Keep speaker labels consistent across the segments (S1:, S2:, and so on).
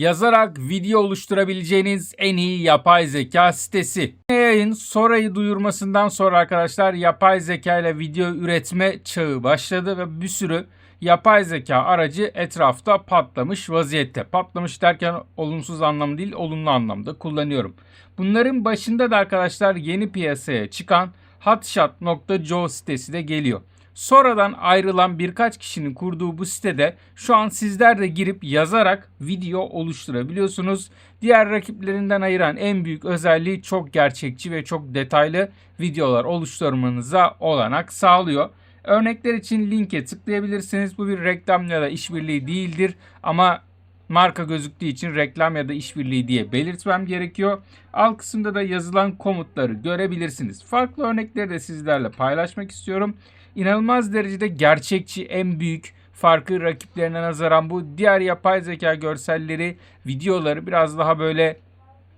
S1: Yazarak video oluşturabileceğiniz en iyi yapay zeka sitesi. Yayın Sora'yı duyurmasından sonra arkadaşlar yapay zeka ile video üretme çağı başladı ve bir sürü yapay zeka aracı etrafta patlamış vaziyette. Patlamış derken olumsuz anlam değil, olumlu anlamda kullanıyorum. Bunların başında da arkadaşlar yeni piyasaya çıkan hotshot.co sitesi de geliyor. Sonradan ayrılan birkaç kişinin kurduğu bu sitede şu an sizler de girip yazarak video oluşturabiliyorsunuz. Diğer rakiplerinden ayıran en büyük özelliği çok gerçekçi ve çok detaylı videolar oluşturmanıza olanak sağlıyor. Örnekler için linke tıklayabilirsiniz. Bu bir reklam ya da işbirliği değildir ama marka gözüktüğü için reklam ya da işbirliği diye belirtmem gerekiyor. Alt kısımda da yazılan komutları görebilirsiniz. Farklı örnekleri de sizlerle paylaşmak istiyorum. İnanılmaz derecede gerçekçi en büyük farkı rakiplerine nazaran bu diğer yapay zeka görselleri, videoları biraz daha böyle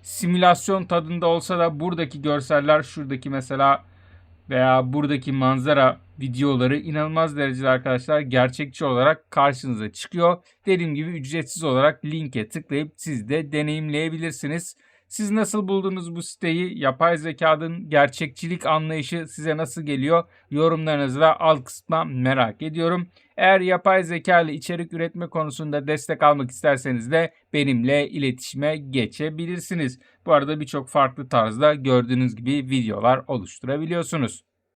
S1: simülasyon tadında olsa da buradaki görseller şuradaki mesela veya buradaki manzara videoları inanılmaz derecede arkadaşlar gerçekçi olarak karşınıza çıkıyor. Dediğim gibi ücretsiz olarak linke tıklayıp siz de deneyimleyebilirsiniz. Siz nasıl buldunuz bu siteyi? Yapay zekanın gerçekçilik anlayışı size nasıl geliyor? Yorumlarınızı da alt kısma merak ediyorum. Eğer yapay zeka ile içerik üretme konusunda destek almak isterseniz de benimle iletişime geçebilirsiniz. Bu arada birçok farklı tarzda gördüğünüz gibi videolar oluşturabiliyorsunuz.